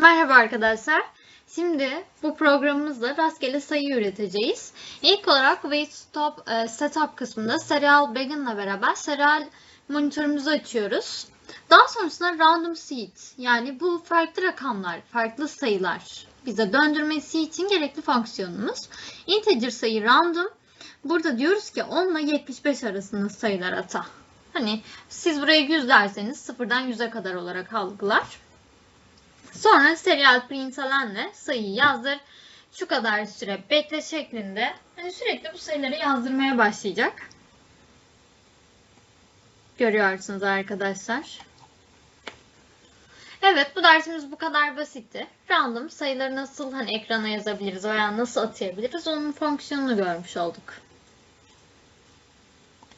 Merhaba arkadaşlar. Şimdi bu programımızda rastgele sayı üreteceğiz. İlk olarak Wait Stop e, Setup kısmında Serial Begin'la beraber serial monitörümüzü açıyoruz. Daha sonrasında Random Seed yani bu farklı rakamlar, farklı sayılar bize döndürmesi için gerekli fonksiyonumuz. Integer sayı random. Burada diyoruz ki 10 ile 75 arasında sayılar ata. Hani siz buraya 100 derseniz 0'dan 100'e kadar olarak algılar. Sonra serial println'le sayıyı yazdır. Şu kadar süre bekle şeklinde. Hani sürekli bu sayıları yazdırmaya başlayacak. Görüyorsunuz arkadaşlar. Evet bu dersimiz bu kadar basitti. Random sayıları nasıl hani ekrana yazabiliriz veya nasıl atayabiliriz onun fonksiyonunu görmüş olduk.